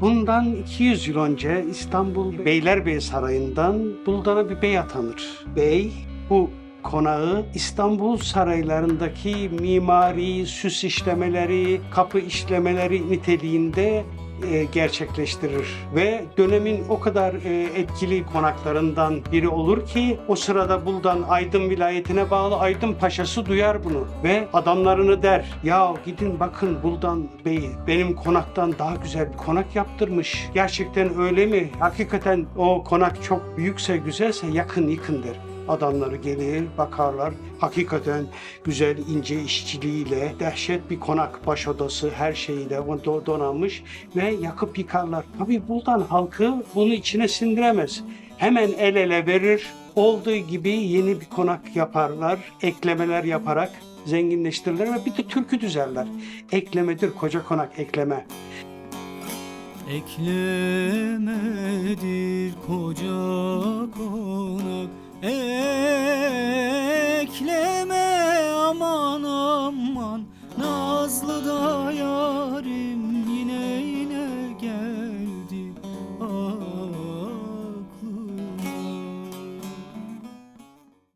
Bundan 200 yıl önce İstanbul Beylerbeyi Sarayı'ndan Buldan'a bir bey atanır. Bey bu konağı İstanbul saraylarındaki mimari, süs işlemeleri, kapı işlemeleri niteliğinde gerçekleştirir ve dönemin o kadar e, etkili konaklarından biri olur ki o sırada Buldan Aydın vilayetine bağlı Aydın Paşası duyar bunu ve adamlarını der ya gidin bakın Buldan Bey benim konaktan daha güzel bir konak yaptırmış. Gerçekten öyle mi? Hakikaten o konak çok büyükse güzelse yakın yıkın der. Adamları gelir, bakarlar. Hakikaten güzel ince işçiliğiyle, dehşet bir konak, baş odası, her şeyiyle do- donanmış ve yakıp yıkarlar. Tabii Buldan halkı bunu içine sindiremez. Hemen el ele verir, olduğu gibi yeni bir konak yaparlar, eklemeler yaparak zenginleştirirler ve bir de türkü düzerler. Eklemedir koca konak ekleme. Eklemedir koca 哎哎！